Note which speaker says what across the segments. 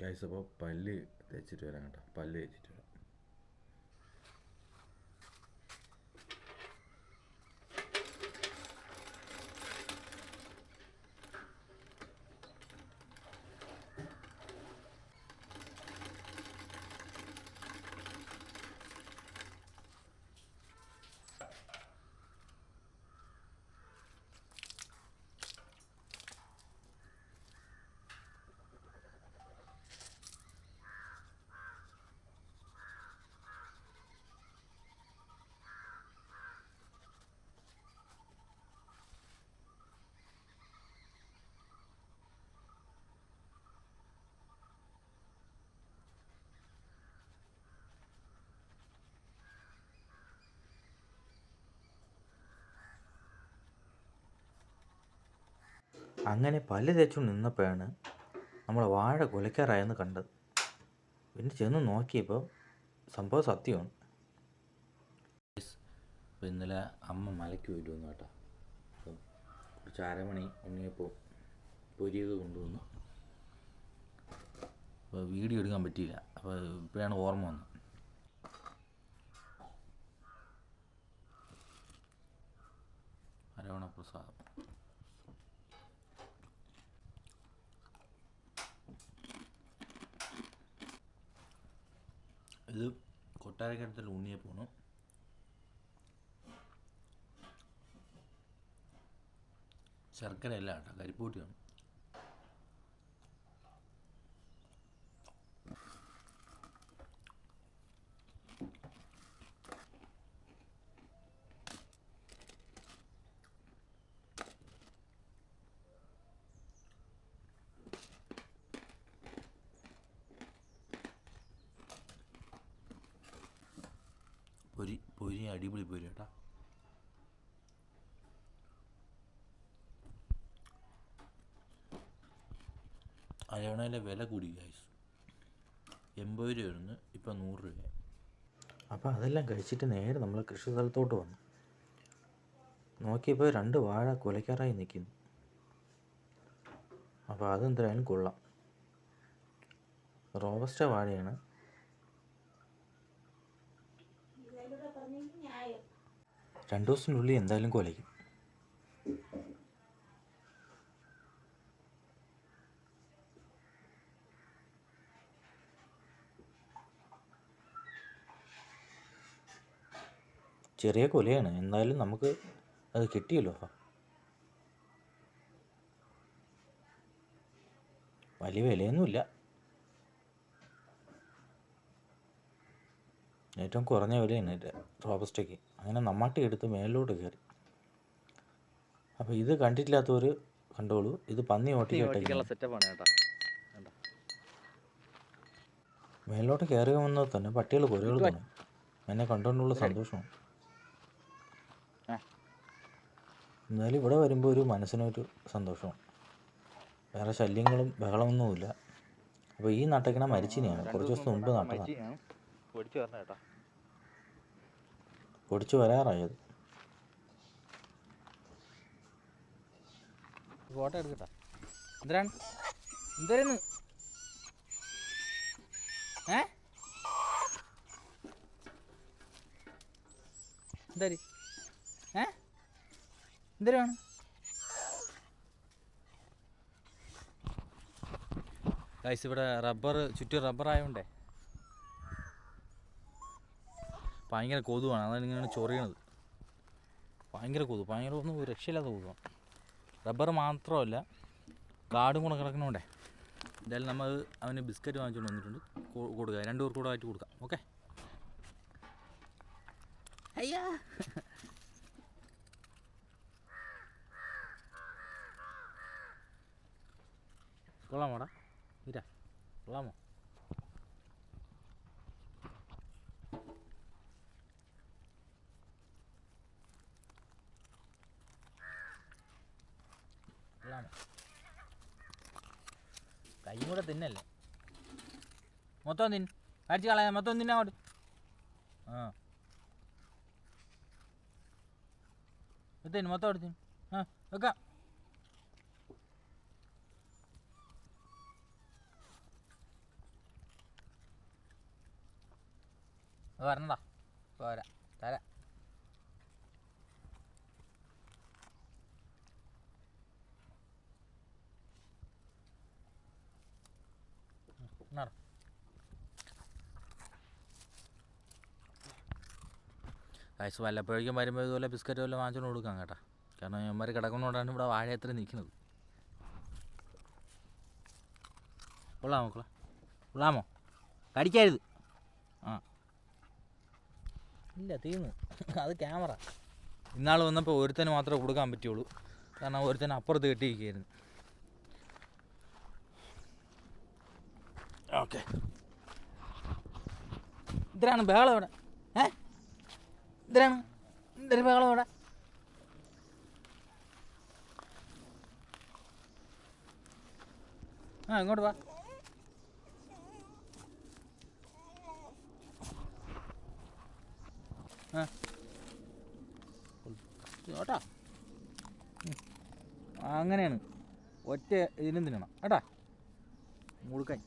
Speaker 1: Guys അപ്പോൾ പല്ല് തേച്ചിട്ട് വരാം കേട്ടോ. പല്ല് തേച്ചിട്ട് വരാം. അങ്ങനെ പല്ല് തേച്ചുകൊണ്ട് നിന്നപ്പോഴാണ് നമ്മളെ വാഴ കുലയ്ക്കാറായെന്ന് കണ്ടത്. പിന്നെ ചെന്ന് നോക്കിയപ്പോൾ സംഭവം സത്യമാണ്. അപ്പോൾ ഇന്നലെ അമ്മ മലയ്ക്ക് വരുമെന്ന് കേട്ടോ. അപ്പോൾ കുറച്ച് അരമണി ഉണ്ണിയപ്പോൾ പൊരിയത് കൊണ്ടുവന്നു. അപ്പോൾ വീഡിയോ എടുക്കാൻ പറ്റിയില്ല. അപ്പോൾ ഇപ്പോഴാണ് ഓർമ്മ വന്നത്. അരവണ പ്രസാദം. ഇത് കൊട്ടാരക്കടുത്ത് ലൂണിയെ പോണു. ശർക്കര എല്ലാം കേട്ടോ കരിപ്പൂട്ടിയാണ് പൊരി പൊരി അടിപൊളി പൊരി കേട്ടാ. അരവണയിലെ വില കൂടി ഗൈസ് എൺപത് രൂപയായിരുന്നു ഇപ്പം നൂറ് രൂപ അപ്പോൾ അതെല്ലാം കഴിച്ചിട്ട് നേരെ നമ്മൾ കൃഷി സ്ഥലത്തോട്ട് വന്നു. നോക്കിയപ്പോൾ രണ്ട് വാഴ കുലയ്ക്കാറായി നിൽക്കുന്നു അപ്പോൾ അതെന്തായാലും കൊള്ളാം. റോബസ്റ്റ വാഴയാണ്. രണ്ടു ദിവസത്തിനുള്ളിൽ എന്തായാലും കൊലയ്ക്കും. ചെറിയ കൊലയാണ്. എന്തായാലും നമുക്ക് അത് കിട്ടിയല്ലോ വലിയ വിലയൊന്നുമില്ല. ഏറ്റവും കുറഞ്ഞ വിലയാണ് എന്റെ റോബസ്റ്റയ്ക്ക്. അങ്ങനെ നമ്മാട്ടി എടുത്ത് മേലോട്ട് കയറി. അപ്പോൾ ഇത് കണ്ടിട്ടില്ലാത്തവർ കണ്ടോളൂ. ഇത് പന്നി ഓട്ടിക്കട്ടെ
Speaker 2: കണ്ടോ?
Speaker 1: മേലോട്ട് കയറി വന്നത് തന്നെ പട്ടികൾ കുരകൾ തന്നെ എന്നെ കണ്ടുകൊണ്ടുള്ള സന്തോഷമാണ്. എന്നാലും ഇവിടെ വരുമ്പോൾ ഒരു മനസ്സിനൊരു സന്തോഷമാണ്. വേറെ ശല്യങ്ങളും ബഹളമൊന്നുമില്ല. അപ്പോൾ ഈ നാട്ടക്കിനെ മരിച്ചിനെയാണ്. കുറച്ച് ദിവസം മുമ്പ് നട്ടതാണ്
Speaker 2: പൊടിച്ചു വരണ കേട്ടോ.
Speaker 1: പൊടിച്ചു വരാറായത്
Speaker 2: ഫോട്ടോ എടുക്കട്ടാ. എന്തിനാണ് എന്തായിരുന്നു ഏ? എന്തായി ഏ? എന്തരാണ് ഗൈസ് ഇവിടെ റബ്ബർ ചുറ്റും റബ്ബർ ആയതുകൊണ്ടേ ഭയങ്കര കൊതുവാണ്. അതാണ് ഇങ്ങനെ ചൊറിയണത്. ഭയങ്കര കൊതു. ഭയങ്കര ഒന്നും രക്ഷയില്ലാത്ത കൊതുവാണ് റബ്ബർ മാത്രമല്ല കാടും കൂടെ കിടക്കണോണ്ടേ. എന്തായാലും നമ്മൾ അവന് ബിസ്ക്കറ്റ് വാങ്ങിച്ചുകൊണ്ട് വന്നിട്ടുണ്ട്. കൊടുക്കുക രണ്ടു പേർക്ക് കൂടെ ആയിട്ട് കൊടുക്കാം. ഓക്കെ? അയ്യാ. കൊള്ളാമോടാ ഇരാ കൊള്ളാമോ? കൂടെ തിന്നല്ലേ? മൊത്തം തിൻ. അടിച്ചു കളയാ മൊത്തം തിന്നങ്ങോട്ട് ആ. തിന് മൊത്തം എടുത്തിൻ ആ വെക്കാം. വരണ്ട. പോരാ. കാശ് വല്ലപ്പോഴേക്കും വരുമ്പോൾ ഇതുപോലെ ബിസ്ക്കറ്റ് വല്ലതും വാങ്ങിച്ചുകൊണ്ട് കൊടുക്കാം കേട്ടോ കാരണം ഇവന്മാർ കിടക്കുന്നതുകൊണ്ടാണ് ഇവിടെ വാഴ എത്ര നിൽക്കുന്നത്. കൊള്ളാമോ മക്കളെ? കൊള്ളാമോ? കടിക്കരുത്. ആ. ഇല്ല തീർന്നു. അത് ക്യാമറ ഇന്നാൾ വന്നപ്പോൾ ഒരുത്തന് മാത്രമേ കൊടുക്കാൻ പറ്റുള്ളൂ. കാരണം ഒരുത്തന് അപ്പുറത്ത് കെട്ടിയിരിക്കുകയായിരുന്നു. ഓക്കെ. ഇത്രയാണ് ബഹളം ഇവിടെ. ഏ? ഇതിലാണ് എന്തൊരു ബഹളം ആ ഇങ്ങോട്ട് വാ. അങ്ങനെയാണ്. ഒറ്റ ഇതിനും തിന്നണം കേട്ടാ? മുഴുക്കൻ.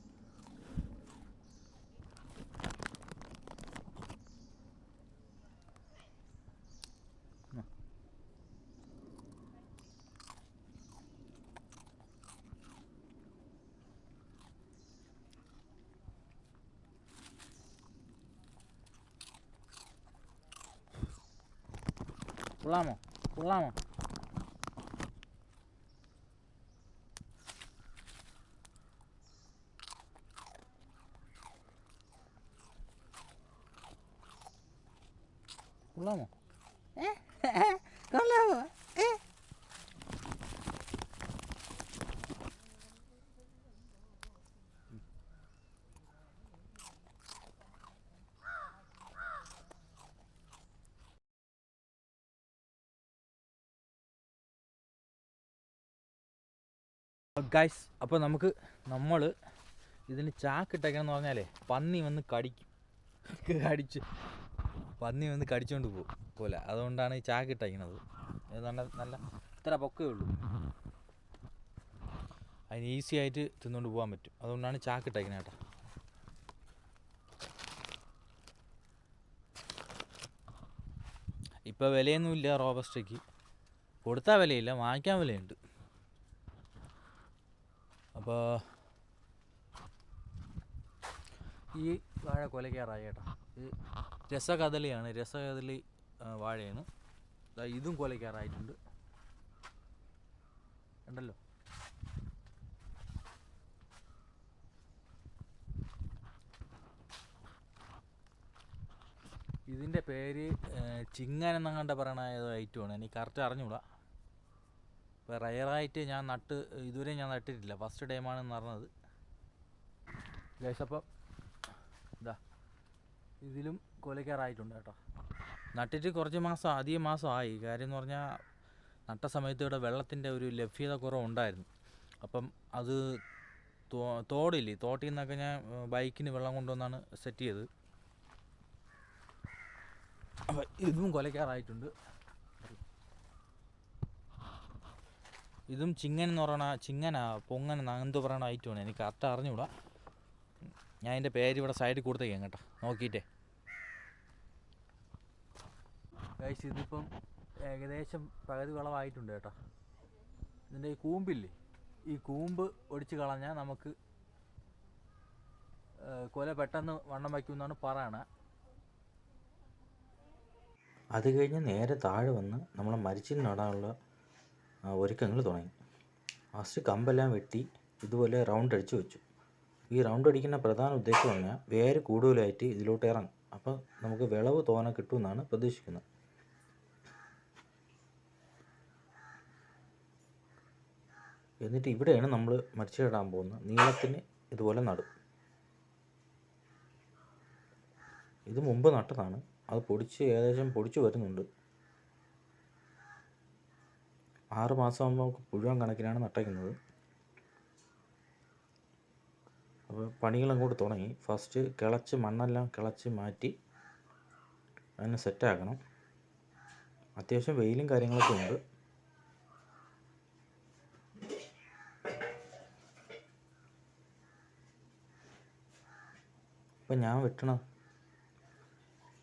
Speaker 2: കൊള്ളാമോ കൊള്ളാമോ കൊള്ളാമോ കൊള്ളാമോ ഗൈസ് അപ്പോൾ നമുക്ക് നമ്മൾ ഇതിന് ചാക്കിട്ടേക്കണം എന്ന് പറഞ്ഞാലേ പന്നി വന്ന് കടിക്കും. കടിച്ച് പന്നി വന്ന് കടിച്ചുകൊണ്ട് പോകും പോലെ. അതുകൊണ്ടാണ് ഈ ചാക്കിട്ടേക്കണത് നല്ല നല്ല ഇത്ര പൊക്കേ ഉള്ളൂ. അതിന് ഈസി ആയിട്ട് തിന്നുകൊണ്ട് പോകാൻ പറ്റും. അതുകൊണ്ടാണ് ചാക്കിട്ടേക്കുന്നത് കേട്ടോ. ഇപ്പോൾ വിലയൊന്നുമില്ല റോബസ്റ്റയ്ക്ക്. കൊടുത്താൽ വിലയില്ല വാങ്ങിക്കാൻ വിലയുണ്ട്. അപ്പോൾ ഈ വാഴ കൊലക്കാറായി കേട്ടോ. ഇത് രസകദലിയാണ് രസകദലി വാഴയാണ്. ഇതും കൊലക്കാറായിട്ടുണ്ട് ഉണ്ടല്ലോ ഇതിന്റെ പേര് ചിങ്ങൻ പറയണ ഏതോ ഐറ്റമാണ് എനിക്ക് കറക്റ്റ് അറിഞ്ഞൂടാ. ഇപ്പോൾ റയറായിട്ട് ഞാൻ നട്ട് ഇതുവരെ ഞാൻ നട്ടിട്ടില്ല. ഫസ്റ്റ് ടൈമാണെന്ന് പറഞ്ഞത് ലേശപ്പം ഇതാ ഇതിലും കൊലക്കാറായിട്ടുണ്ട് കേട്ടോ. നട്ടിട്ട് കുറച്ച് മാസം അധികം മാസമായി. കാര്യം എന്ന് പറഞ്ഞാൽ നട്ട സമയത്ത് ഇവിടെ വെള്ളത്തിന്റെ ഒരു ലഭ്യത കുറവുണ്ടായിരുന്നു. അപ്പം അത് തോടില്ലേ തോട്ടിൽ നിന്നൊക്കെ ഞാൻ ബൈക്കിന് വെള്ളം കൊണ്ടുവന്നാണ് സെറ്റ് ചെയ്തത്. അപ്പം ഇതും കൊലക്കാറായിട്ടുണ്ട്. ഇതും ചിങ്ങൻ എന്ന് പറയണ ചിങ്ങനാ പൊങ്ങൻ എന്ന് പറയണ പറയണ ഐറ്റമാണ് എനിക്ക് കറക്റ്റ് അറിഞ്ഞൂടാ ഞാൻ എന്റെ പേര് ഇവിടെ സൈഡിൽ കൊടുത്തേക്കാം കേട്ടോ. നോക്കിയിട്ടേ. ഗൈസ് ഇതിപ്പം ഏകദേശം പകുതി വിളവായിട്ടുണ്ട് കേട്ടോ. ഇതിന്റെ ഈ കൂമ്പില്ലേ? ഈ കൂമ്പ് ഒടിച്ച് കളഞ്ഞാൽ നമുക്ക് കൊല പെട്ടെന്ന് വണ്ണം വയ്ക്കുമെന്നാണ് പറയണത്
Speaker 1: അത് കഴിഞ്ഞ് നേരെ താഴെ വന്ന് നമ്മൾ മരിച്ചിൽ നടാനുള്ള ഒരുക്കങ്ങൾ തുടങ്ങി. ഫസ്റ്റ് കമ്പെല്ലാം വെട്ടി ഇതുപോലെ റൗണ്ട് അടിച്ച് വെച്ചു. ഈ റൗണ്ട് അടിക്കുന്ന പ്രധാന ഉദ്ദേശം പറഞ്ഞാൽ വേര് കൂടുതലായിട്ട് ഇതിലോട്ട് ഇറങ്ങും. അപ്പോൾ നമുക്ക് വിളവ് തോന കിട്ടുമെന്നാണ് പ്രതീക്ഷിക്കുന്നത്. എന്നിട്ട് ഇവിടെയാണ് നമ്മൾ മരിച്ചിടാൻ പോകുന്നത് നീളത്തിന് ഇതുപോലെ നടും. ഇത് മുമ്പ് നട്ടതാണ്. അത് പൊടിച്ച് ഏകദേശം പൊടിച്ച് വരുന്നുണ്ട്. ആറ് മാസമാകുമ്പോൾ നമുക്ക് പുഴുവൻ കണക്കിനാണ് നട്ടയ്ക്കുന്നത് അപ്പോൾ പണികൾ അങ്ങോട്ട് തുടങ്ങി. ഫസ്റ്റ് കിളച്ച് മണ്ണെല്ലാം കിളച്ച് മാറ്റി അതിനെ സെറ്റാക്കണം അത്യാവശ്യം വെയിലും കാര്യങ്ങളൊക്കെ ഉണ്ട്. ഇപ്പം ഞാൻ വെട്ടണ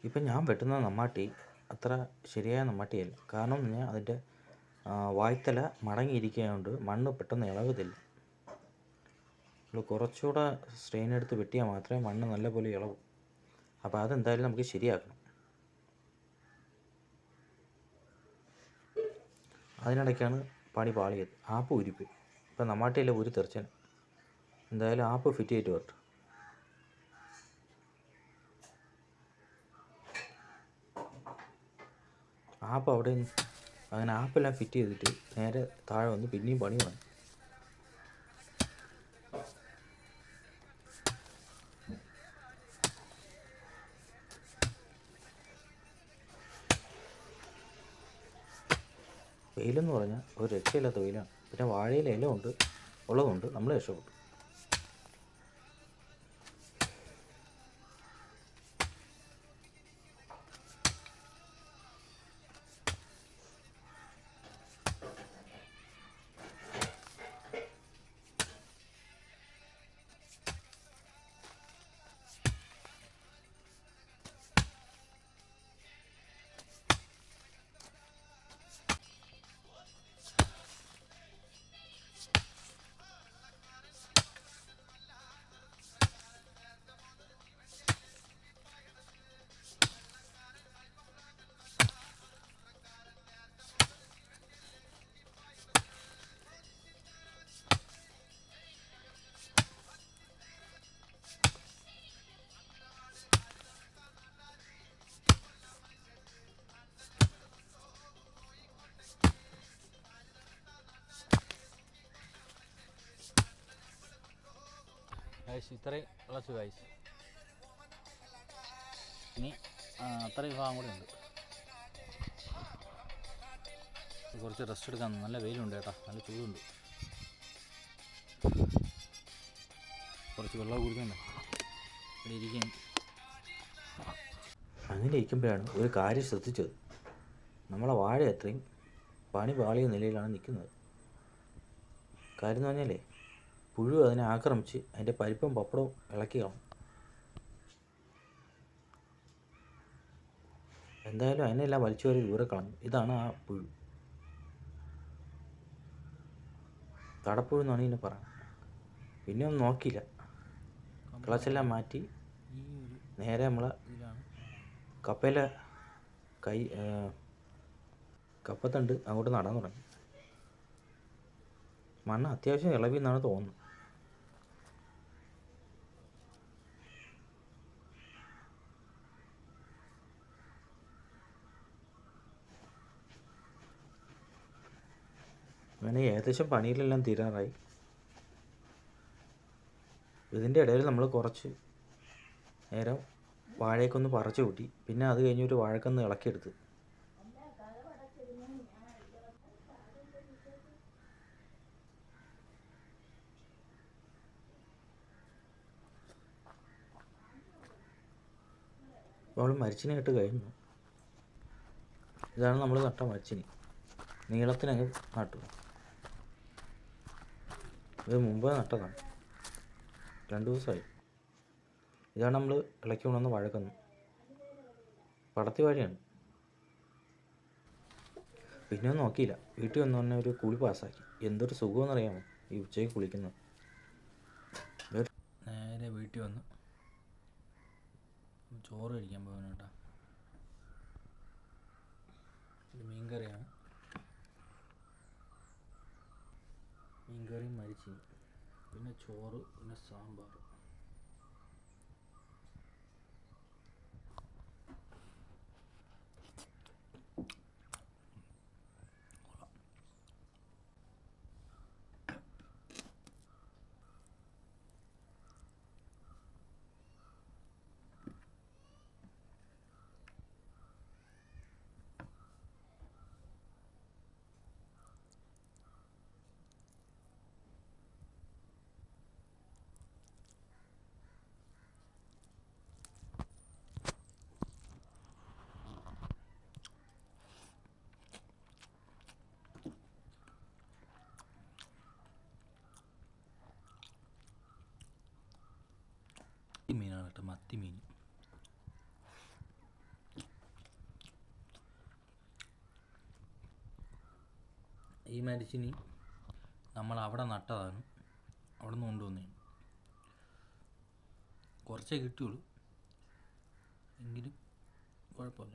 Speaker 1: ഇപ്പം ഞാൻ വെട്ടുന്ന നമ്മാട്ടി അത്ര ശരിയായ നമ്മാട്ടിയല്ല കാരണം ഞാൻ അതിന്റെ വായ്ത്തല മടങ്ങിയിരിക്കുകയുണ്ട്. മണ്ണ് പെട്ടെന്ന് ഇളവതില്ല നമ്മൾ കുറച്ചുകൂടെ സ്ട്രെയിൻ എടുത്ത് വെട്ടിയാൽ മാത്രമേ മണ്ണ് നല്ലപോലെ ഇളവൂ അപ്പോൾ അതെന്തായാലും നമുക്ക് ശരിയാക്കണം. അതിനിടയ്ക്കാണ് പണി പാളിയത്. ആപ്പ് ഉരുപ്പ്. ഇപ്പം നമ്മാട്ടിയല്ല ഒരു തെറിച്ചന് എന്തായാലും ആപ്പ് ഫിറ്റ് ചെയ്തിട്ട് വരട്ടെ. ആപ്പ് അവിടെ അങ്ങനെ ആപ്പെല്ലാം ഫിറ്റ് ചെയ്തിട്ട് നേരെ താഴെ വന്ന് പിന്നെയും പണി വേണം. വെയിലെന്ന് പറഞ്ഞാൽ ഒരു രക്ഷയില്ലാത്ത വെയിലാണ്. പിന്നെ വാഴയില ഇല ഉണ്ട് ഉള്ളതുകൊണ്ട് നമ്മൾ രക്ഷപ്പെട്ടു.
Speaker 2: ഗൈസ് ഇത്രയും വിളച്ചു ഗൈസ് ഇനി അത്ര അത്രയും ഭാഗം കൂടെ ഉണ്ട്. കുറച്ച് റെസ്റ്റ് എടുക്കാൻ നല്ല വെയിലുണ്ട് കേട്ടോ. നല്ല ചൂടുണ്ട്. കുറച്ച് വെള്ളം കുടിക്കണ്ടേ ഇവിടെ ഇരിക്കും
Speaker 1: അങ്ങനെ ഇരിക്കുമ്പോഴാണ് ഒരു കാര്യം ശ്രദ്ധിച്ചത്. നമ്മളെ വാഴ അത്രയും പണി പാളിയ നിലയിലാണ് നിൽക്കുന്നത്. കാര്യം എന്ന് പറഞ്ഞാലേ പുഴു അതിനെ ആക്രമിച്ച് അതിന്റെ പരിപ്പും പപ്പടവും ഇളക്കി എന്തായാലും അതിനെല്ലാം വലിച്ചു വരെ ദൂരെ കളഞ്ഞു. ഇതാണ് ആ പുഴു. തടപ്പുഴു എന്നാണ് ഇതിനെ പറയുന്നത്. പിന്നെ ഒന്നും നോക്കിയില്ല. ക്ലച്ചെല്ലാം മാറ്റി നേരെ
Speaker 2: നമ്മൾ
Speaker 1: കപ്പയിലെ കൈ കപ്പത്തണ്ട് അങ്ങോട്ട് നടാൻ തുടങ്ങി. മണ്ണ് അത്യാവശ്യം ഇളവി എന്നാണ് തോന്നുന്നത്. അങ്ങനെ ഏകദേശം പണിയിലെല്ലാം തീരാറായി. ഇതിന്റെ ഇടയിൽ നമ്മൾ കുറച്ച് നേരം വാഴയൊക്കൊന്ന് പറിച്ചു കൂട്ടി. പിന്നെ അത് കഴിഞ്ഞ് ഒരു വാഴക്കൊന്ന് ഇളക്കിയെടുത്ത്. അവൾ മരിച്ചിനെ ഇട്ട് കഴിഞ്ഞു ഇതാണ് നമ്മൾ നട്ട മരിച്ചിനി. നീളത്തിനങ്ങ് നട്ടു. ഇത് മുമ്പേ നട്ടതാണ്. രണ്ട് ദിവസമായി. ഇതാണ് നമ്മൾ ഇളക്കി കൊണ്ടുവന്ന് വഴക്കുന്നു പടത്തി വഴിയാണ് പിന്നെ ഒന്നും നോക്കിയില്ല. വീട്ടിൽ വന്ന് തന്നെ ഒരു കുളി പാസ്സാക്കി. എന്തൊരു സുഖമെന്നറിയാമോ ഈ ഉച്ചയ്ക്ക് കുളിക്കുന്നത്.
Speaker 2: നേരെ വീട്ടിൽ വന്നു. ചോറ് കഴിക്കാൻ പോകാനോട്ടാ കേട്ടോ. ഇത് പിന്നെ ചോറ് പിന്നെ സാമ്പാർ. മത്തിമീൻ ഈ മരിച്ചിനി നമ്മൾ അവിടെ നട്ടതാണ്. അവിടെ നിന്ന് കൊണ്ടുവന്നേ. കുറച്ചേ കിട്ടിയുള്ളൂ. എങ്കിലും കുഴപ്പമില്ല.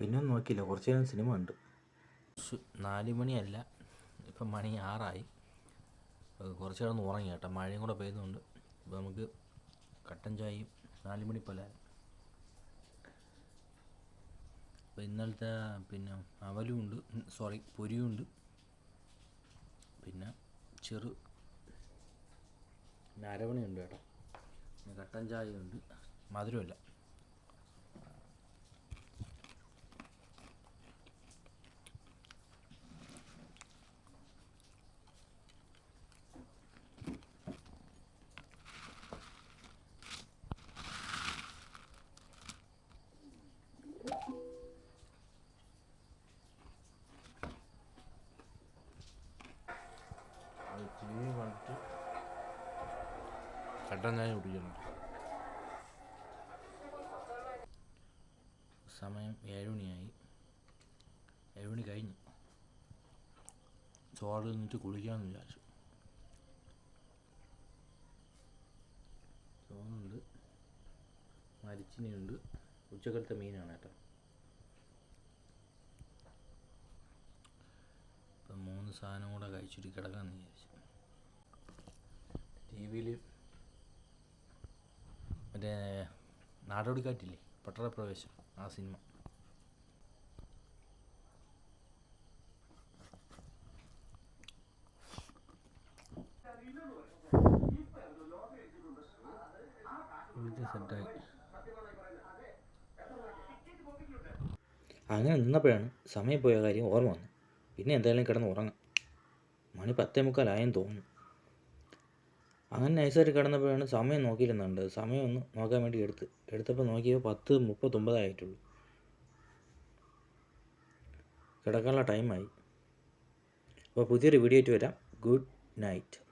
Speaker 1: പിന്നെ നോക്കിയില്ല. കുറച്ചേരം സിനിമ ഉണ്ട്
Speaker 2: നാല് മണിയല്ല. ഇപ്പം മണി ആറായി. കുറച്ച് കിടന്ന് ഉറങ്ങി കേട്ടോ. മഴയും കൂടെ പെയ്യുന്നുണ്ട് അപ്പോൾ നമുക്ക് കട്ടൻ ചായയും നാലുമണി പോലെ. അപ്പോൾ ഇന്നലത്തെ പിന്നെ അവലും ഉണ്ട്. സോറി പൊരിയും ഉണ്ട്. പിന്നെ ചെറു പിന്നെ അരവണയുണ്ട് കേട്ടോ. കട്ടൻ ചായയുണ്ട് മധുരമില്ല അത് ടി വി കണ്ടിട്ട് കട്ടൻ ചായ കുടിക്കുന്നുണ്ട് സമയം ഏഴ് മണിയായി. ഏഴ് മണി കഴിഞ്ഞു. ചോറ് നിന്നിട്ട് കുളിക്കാമെന്ന് വിചാരിച്ചു. ചോറുണ്ട്. മരിച്ചിനിയുണ്ട്. ഉച്ചക്കലത്തെ മീനാണ് കേട്ടോ ഇപ്പം മൂന്ന് സാധനം കൂടെ കഴിച്ചിട്ട് കിടക്കാമെന്ന് വിചാരിച്ചു. ടി വിയിൽ മറ്റേ നാടോടിക്കാറ്റില്ലേ? പട്ടണപ്രവേശം ആ സിനിമ ഇത് സെറ്റായി.
Speaker 1: അങ്ങനെ നിന്നപ്പോഴാണ് സമയം പോയ കാര്യം ഓർമ്മ വന്നു പിന്നെ എന്തായാലും കിടന്ന് ഉറങ്ങാം. മണി പത്തേ മുക്കാലായെന്ന് തോന്നുന്നു. അങ്ങനെ നൈസായിട്ട് കിടന്നപ്പോഴാണ് സമയം നോക്കിയിരുന്നുണ്ട്. സമയം ഒന്ന് നോക്കാൻ വേണ്ടി എടുത്ത് എടുത്തപ്പോൾ നോക്കിയപ്പോൾ പത്ത് മുപ്പത്തൊമ്പതായിട്ടുള്ളൂ കിടക്കാനുള്ള ടൈമായി അപ്പോൾ പുതിയൊരു വീഡിയോ ആയിട്ട് വരാം. Good night.